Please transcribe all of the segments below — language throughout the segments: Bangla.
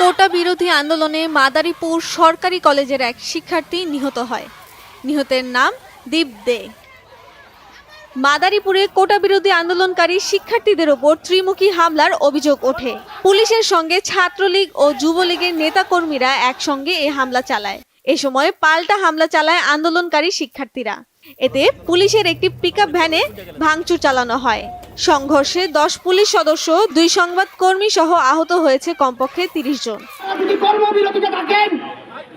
কোটা বিরোধী আন্দোলনে মাদারীপুর সরকারি কলেজের এক শিক্ষার্থী নিহত হয়। নিহতের নাম দীপ দে। মাদারীপুরে কোটা বিরোধী আন্দোলনকারী শিক্ষার্থীদের ওপর ত্রিমুখী হামলার অভিযোগ ওঠে। পুলিশের সঙ্গে ছাত্রলীগ ও যুবলীগের নেতাকর্মীরা একসঙ্গে এ হামলা চালায়। এ সময় পাল্টা হামলা চালায় আন্দোলনকারী শিক্ষার্থীরা। এতে পুলিশের একটি পিকআপ ভ্যানে ভাঙচুর চালানো হয়। সংঘর্ষে দশ পুলিশ সদস্য দুই সংবাদ কর্মী সহ আহত হয়েছে কমপক্ষে তিরিশ জন। কর্মবিরতিতে থাকেন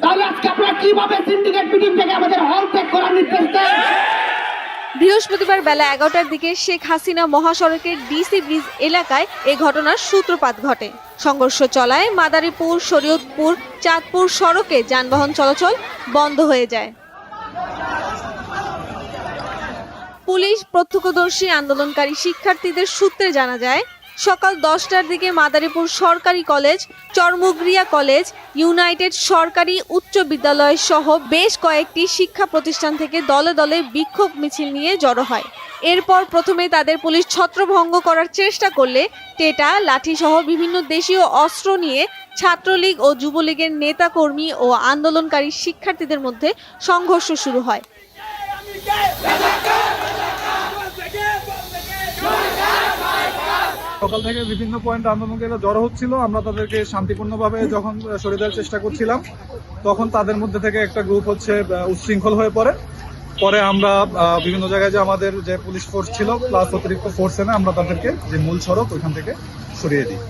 তাহলে আজকে আপনারা কীভাবে সিন্ডিকেট মিটিং থেকে আমাদের হল ত্যাগ করার নির্দেশ দেন? বৃহস্পতিবার বেলা এগারোটার দিকে শেখ হাসিনা মহাসড়কের ডিসি ব্রিজ এলাকায় এ ঘটনার সূত্রপাত ঘটে। সংঘর্ষ চলায় মাদারীপুর শরীয়তপুর চাঁদপুর সড়কে যানবাহন চলাচল বন্ধ হয়ে যায়। পুলিশ প্রত্যক্ষদর্শী আন্দোলনকারী শিক্ষার্থীদের সূত্রে জানা যায়, সকাল দশটার দিকে মাদারীপুর সরকারি কলেজ, চরমুগরিয়া কলেজ, ইউনাইটেড সরকারি উচ্চ বিদ্যালয় সহ বেশ কয়েকটি শিক্ষা প্রতিষ্ঠান থেকে দলে দলে বিক্ষোভ মিছিল নিয়ে জড়ো হয়। এরপর প্রথমে তাদের পুলিশ ছত্রভঙ্গ করার চেষ্টা করলে টেটা লাঠি সহ বিভিন্ন দেশীয় অস্ত্র নিয়ে ছাত্রলীগ ও যুবলীগের নেতাকর্মী ও আন্দোলনকারী শিক্ষার্থীদের মধ্যে সংঘর্ষ শুরু হয়। সকাল থেকে বিভিন্ন পয়েন্ট আন্দোলনকারীরা জড়ো হচ্ছিল। আমরা তাদেরকে শান্তিপূর্ণভাবে যখন সরে দেওয়ার চেষ্টা করছিলাম, তখন তাদের মধ্যে থেকে একটা গ্রুপ হচ্ছে উচ্ছৃঙ্খল হয়ে পড়ে। পরে আমরা বিভিন্ন জায়গায় যে আমাদের যে পুলিশ ফোর্স ছিল প্লাস অতিরিক্ত ফোর্স এনে আমরা তাদেরকে যে মূল সড়ক ওইখান থেকে সরিয়ে দিই।